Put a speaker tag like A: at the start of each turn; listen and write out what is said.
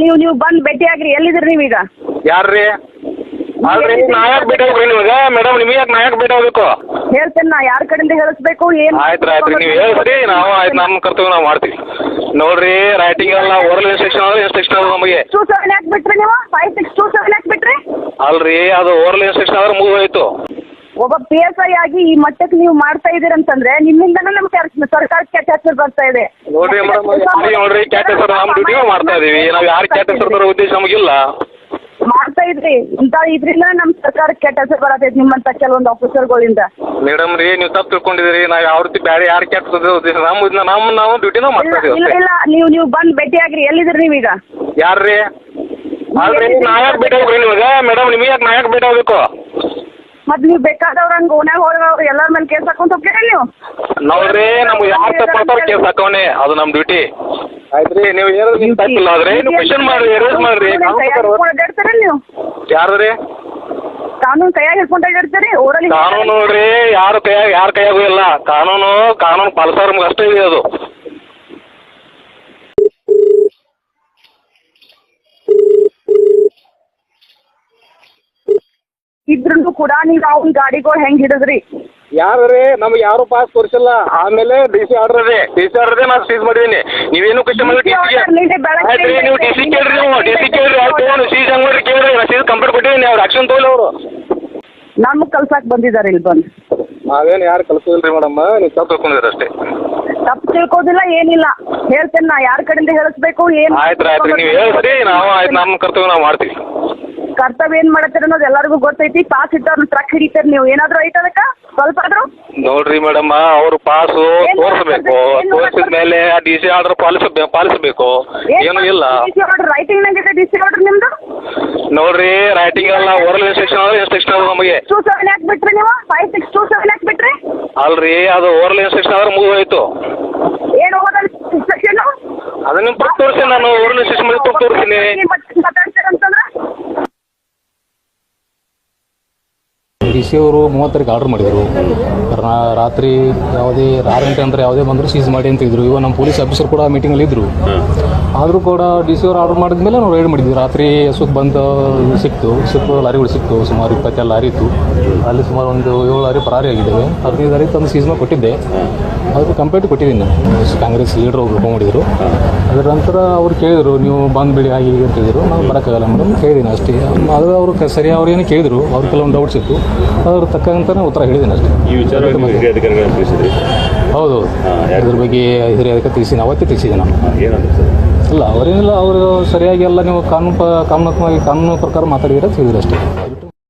A: ನೀವು ನೀವು ಬಂದು ಭೇಟಿಯಾಗ್ರಿ ಎಲ್ಲಿದ್ರಿ ನೀವೀಗ?
B: ಯಾರ್ರಿ? ಅಲ್ರಿ ನಾ ಯಾಕೆ ಭೇಟಿ ಆಗ್ರಿ ನಿಮಗೆ ಮೇಡಮ್ ನಿಮಗೆ ಯಾಕೆ ನಾ ಯಾಕೆ ಭೇಟಿ ಆಗ್ಬೇಕು?
A: ಹೇಳ್ತೇನೆ ನಾ ಯಾರ ಕಡೆಯಿಂದ ಹೇಳಿಸ್ಬೇಕು ಏನು
B: ಆಯ್ತು ಆಯ್ತು ನೀವು ಹೇಳ್ರಿ ನಾವು ಆಯ್ತು ನಮ್ಮ ಕರ್ತವ್ಯ ನಾವು ಮಾಡ್ತೀವಿ. ನೋಡ್ರಿ ರೈಟಿಂಗ್ ಎಲ್ಲ ಓರಲ್ ಇನ್ಸ್ಟ್ರಕ್ಷನ್ ಅಂದ್ರೆ ಇನ್ಸ್ಟ್ರಕ್ಷನ್ ಅದ ನಮಗೆ.
A: ಟೂ ಸೆವೆನ್ ಯಾಕೆ ಬಿಟ್ರಿ ನೀವು? ಫೈವ್ ಸಿಕ್ಸ್ ಟೂ ಸೆವೆನ್ ಯಾಕೆ ಬಿಟ್ರಿ?
B: ಅಲ್ರಿ ಅದು ಓರಲ್ ಇನ್ಸ್ಟ್ರಕ್ಷನ್ ಆದ್ರೆ ಮೂವ್ ಹೋಯ್ತು
A: ಒಬ್ಬ ಪಿ ಎಸ್ ಐ ಆಗಿ ಈ ಮಟ್ಟಕ್ಕೆ ನೀವು ಮಾಡ್ತಾ ಇದೀರಂತಂದ್ರೆ ನಿಮ್ಮಿಂದನೇ ನಮ್ಗೆ ಸರ್ಕಾರಕ್ಕೆ ಕೆಟ್ಟ ಹೆಸರು ಬರ್ತಾ ಇದೆ.
B: ನೋಡ್ರಿ ಮೇಡಮ್ ನೋಡ್ರಿ ಕ್ಯಾಟ್ ಹೆಸರು ನಮ್ಮ ಡ್ಯೂಟಿ ಮಾಡ್ತಾ ಇದೀವಿ. ನಾವು ಯಾರು ಕ್ಯಾಟ್ ಹೆಸರು ತರೋ ಉದ್ದೇಶ ನಮಗಿಲ್ಲ.
A: ಮಾಡ್ತಾ ಇದ್ರಿ. ಇಂತ ಇದ್ರಿಂದ ನಮ್ ಸರ್ಕಾರಕ್ಕೆ ಕೆಟ್ಟ ಹೆಸರು ಬರತೈತಿ ನಿಮ್ಮಂತ ಕೆಲವೊಂದು ಆಫೀಸರ್ಗಳಿಂದ
B: ಮೇಡಮ್ ರೀ ನೀವು ತಪ್ಪು ತಿಳ್ಕೊಂಡಿದ್ದೀರಿ. ನಾವು ಯಾವ ರೀತಿ ಬೇರೆ ಯಾರು ಕ್ಯಾಟ್ ಉದ್ದೇಶ ನಮ್ಮ ಇದನ್ನ ನಮ್ಮ ನಾವು ಡ್ಯೂಟಿನೂ ಮಾಡ್ತಾ
A: ಇಲ್ಲ
B: ಇದೀವಿ
A: ಇಲ್ಲ ನೀವು ನೀವು ಬಂದು ಭೇಟಿಯಾಗ್ರಿ. ಎಲ್ಲಿದ್ರಿ ನೀವೀಗ?
B: ಯಾರ್ರಿ? ಅಲ್ರಿ ನಾ ಯಾಕೆ ಭೇಟಿ ನಿಮಗೆ. ಮೇಡಮ್ ನಿಮಗೆ ಯಾಕೆ ನಾ ಯಾಕೆ ಭೇಟಿ ಆಗ್ಬೇಕು?
A: ಮತ್ತೆ ನೀವ್ ಬೇಕಾದವ್ರ ಹಂಗ ಓನ್ಯಾಗ ಹೋದವ್ರು ಎಲ್ಲಾರ ಮೇಲೆ ಕೇಸ್ ಹಾಕೊಂತ ಹೋಗ್ತೀರಾ ನೀವು?
B: ನೋಡ್ರಿ ನಮ್ಗೆ ಯಾರು ತಪ್ಪಾಡ್ತಾರ ಕೇಸ್ ಹಾಕವನೆ ಅದು ನಮ್ಮ ಡ್ಯೂಟಿ. ಐತ್ರಿ ರೀ ನೀವು ಏನಾದ್ರು ನಿಮ್ ತಪ್ಪಿಲ್ಲ ಆದ್ರೆ ನೀವು ಕ್ವಶನ್ ಮಾಡ್ರಿ. ಎರೇಸ್ ಮಾಡ್ರಿ
A: ಅಡ್ಡಾಡ್ತೀರ ನೀವು?
B: ಯಾರ್ದ್ರಿ?
A: ಕಾನೂನು ಕೈಯಾಗ ಹಿಡ್ಕೊಂಡು ಓಡಾಡ್ತೀರಿ ಓರಲ್ಲಿ
B: ಕಾನೂನು ನೋಡ್ರಿ ಯಾರು ಕೈಯಾಗ ಯಾರ ಕೈಯಾಗೂ ಇಲ್ಲ. ಕಾನೂನು ಕಾನೂನು ಪಾಲಿಸೋರ್ ನಮ್ಗೆ ಅಷ್ಟೇ ಇದೆ ಅದು.
A: ಇದ್ರೂ ಕೂಡ ನೀವು ಅವ್ನ ಗಾಡಿಗಳು ಹೆಂಗ್ ಹಿಡಿದ್ರಿ?
B: ಯಾರ್ರಿ? ನಮ್ಗೆ ಯಾರು ಪಾಸ್ ತೋರಿಸಿಲ್ಲ ಆಮೇಲೆ ಡಿ ಸಿ ಆರ್ಡರ್ ಇದೆ ಡಿ ಸಿ ಆರ್ಡರ್ ನಾನು ಸೀಸ್ ಮಾಡಿದೀನಿ ನೀವೇನು ಕಷ್ಟ ಮಾಡಿ ಆಯ್ತು ನೀವು ಡಿ ಸಿ ಕೇಳ್ರಿ ನೀವು ಡಿ ಸಿ ಕೇಳ್ರಿ ಆಯ್ತು ಸೀಸ್ ಹಂಗೆ ಮಾಡ್ರಿ ಕೇಳ್ರಿ ನಾನು ಸೀಸ್ ಕಂಪ್ಲೇಂಟ್ ಕೊಟ್ಟಿದ್ದೀನಿ ಅವ್ರು ಆಕ್ಷನ್ ತೊಗೊಳ್ಳಿ ಅವರು.
A: ನಮ್ಗ್ ಕಲ್ಸಕ್ ಬಂದಿದ್ದಾರೆ ಇಲ್ಲಿ ಬಂದು.
B: ನಾವೇನು ಯಾರು ಕಲ್ಸೋದಿಲ್ಲ ರೀ ಮೇಡಮ್? ನೀವು ತಪ್ಪು ತಿಳ್ಕೊಂಡಿದ್ರೆ ಅಷ್ಟೇ.
A: ತಪ್ಪು ತಿಳ್ಕೋದಿಲ್ಲ ಏನಿಲ್ಲ. ಹೇಳ್ತೇನೆ ನಾ ಯಾರ ಕಡೆಯಿಂದ ಹೇಳಿಸ್ಬೇಕು ಏನು
B: ಆಯ್ತು ಆಯ್ತು ನೀವು ಹೇಳ್ರಿ ನಾವು ಆಯ್ತು ನಮ್ಮ ಕರ್ತವ್ಯ ನಾವು ಮಾಡ್ತೀವಿ.
A: ಕರ್ತವ್ಯ ಏನ್ ಮಾಡತ್ತೀರ ಅನ್ನೋದು ಎಲ್ಲರಿಗೂ ಗೊತ್ತೈತಿ. ಪಾಸ್ ಇಟ್ಟವ್ರನ್ನ ಟ್ರಕ್ ಹಿಡಿತೀರಿ ನೀವು? ಏನಾದ್ರು ಐತ ಅದಕ್ಕ? ಸ್ವಲ್ಪ ಆದ್ರೂ?
B: ನೋಡ್ರಿ ಮೇಡಮ್ ಅವರು ಪಾಸು ತೋರಿಸಬೇಕು. ತೋರಿಸಿದ ಮೇಲೆ ಆ ಡಿ ಸಿ ಆರ್ಡರ್ ಪಾಲಿಸ ಪಾಲಿಸಬೇಕು. ಏನು ಇಲ್ಲ.
A: ರೈಟಿಂಗ್ ನಂಗಿದೆ ಡಿ ಸಿ ಆರ್ಡರ್ ನಿಮ್ದು?
B: ನೋಡ್ರಿ ರೈಟಿಂಗ್ ಎಲ್ಲ ಓರಲ್ ಇನ್ಸ್ಟ್ರಕ್ಷನ್ ಅಂದ್ರೆ ಇನ್ಸ್ಟ್ರಕ್ಷನ್ ಅದ ನಮಗೆ.
A: ಟೂ ಸೆವೆನ್ ಯಾಕೆ ಬಿಟ್ರಿ ನೀವು? ಫೈವ್ ಸಿಕ್ಸ್ ಟೂ ಸೆವೆನ್ ಯಾಕೆ ಬಿಟ್ರಿ?
B: ಅಲ್ರಿ ಅದು ಓರಲ್ ಇನ್ಸ್ಟ್ರಕ್ಷನ್ ಆದ್ರೆ ಮುಗಿದು ಹೋಯ್ತು
A: ಏನು ಹೋಗೋದಲ್ಲ ಇನ್ಸ್ಟ್ರಕ್ಷನ್
B: ಅದನ್ನ ನಿಮ್ಗೆ ತೋರಿಸ್ತೀನಿ ನಾನು ಓರಲ್ ಇನ್ಸ್ಟ್ರಕ್ಷನ್ ತೋರಿಸ್ತೀನಿ
C: ಡಿ ಸಿ ಅವರು ಮೂವತ್ತರಿಗೆ ಆರ್ಡರ್ ಮಾಡಿದರು. ರಾ- ರಾತ್ರಿ ಯಾವುದೇ ಆರು ಗಂಟೆ ಅಂದರೆ ಯಾವುದೇ ಬಂದರೂ ಸೀಸ್ ಮಾಡಿ ಅಂತ ಇದ್ರು. ಇವಾಗ ನಮ್ಮ ಪೊಲೀಸ್ ಆಫೀಸರ್ ಕೂಡ ಮೀಟಿಂಗಲ್ಲಿ ಇದ್ದರು ಆದರೂ ಕೂಡ ಡಿ ಸಿ ಅವರು ಆರ್ಡರ್ ಮಾಡಿದ ಮೇಲೆ ನಾವು ರೈಡ್ ಮಾಡಿದ್ವಿ. ರಾತ್ರಿ ಸುಖ ಬಂದು ಸಿಕ್ತು. ಸಿಕ್ಕು ಲಾರಿಗಳು ಸಿಕ್ತು. ಸುಮಾರು ಇಪ್ಪತ್ತೆಲ್ಲ ಲಾರಿ ಇತ್ತು. ಅಲ್ಲಿ ಸುಮಾರು ಒಂದು ಏಳು ಲಾರಿ ಪರಾರಿ ಆಗಿದ್ದಾವೆ. ಹದಿನೈದು ಲಾರಿ ತಂದು ಸೀಸ್ ಮಾಡಿ ಕೊಟ್ಟಿದ್ದೆ. ಅದಕ್ಕೆ ಕಂಪ್ಲೇಂಟ್ ಕೊಟ್ಟಿದ್ದೀನಿ ನಾನು. ಕಾಂಗ್ರೆಸ್ ಲೀಡರ್ ಒಬ್ರು ಫೋನ್ ಮಾಡಿದರು. ಅದರ ನಂತರ ಅವ್ರು ಕೇಳಿದರು ನೀವು ಬಂದ್ಬಿಡಿ ಹಾಗೆ ಹೀಗೆ ಅಂತ ಹೇಳಿದರು. ನಾನು ಬರೋಕ್ಕಾಗಲ್ಲ ಮೇಡಮ್ ಕೇಳಿದ್ದೀನಿ ಅಷ್ಟೇ. ಅದು ಅವರು ಸರಿ ಅವ್ರು ಏನು ಕೇಳಿದರು. ಅವ್ರು ಕೆಲವೊಂದು ಡೌಟ್ಸ್ ಇತ್ತು. ಅದ್ರ ತಕ್ಕಂತನೇ ಉತ್ತರ ಹೇಳಿದ್ದೀನಿ ಅಷ್ಟೇ.
D: ಈ ವಿಚಾರ ನೀವು ಹಿರಿಯ ಅಧಿಕಾರಿಗಳನ್ನು ತಿಳಿಸಿದ್ರಿ?
C: ಹೌದು ಇದ್ರ ಬಗ್ಗೆ ಹಿರಿಯ ಅಧಿಕಾರಿ ತಿಳಿಸಿ ಅವತ್ತೇ ತಿಳಿಸಿದೆ ನಾನು.
D: ಏನಂದ್ರೆ ಸರ್?
C: ಇಲ್ಲ ಅವರೇನಿಲ್ಲ ಅವರು ಸರಿಯಾಗಿ ಎಲ್ಲ ನೀವು ಕಾನೂನು ಪ ಕಾನೂನಾತ್ಮಕವಾಗಿ ಕಾನೂನು ಪ್ರಕಾರ ಮಾತಾಡಿದ್ರೆ ತಿಳಿದ್ರು ಅಷ್ಟೇ.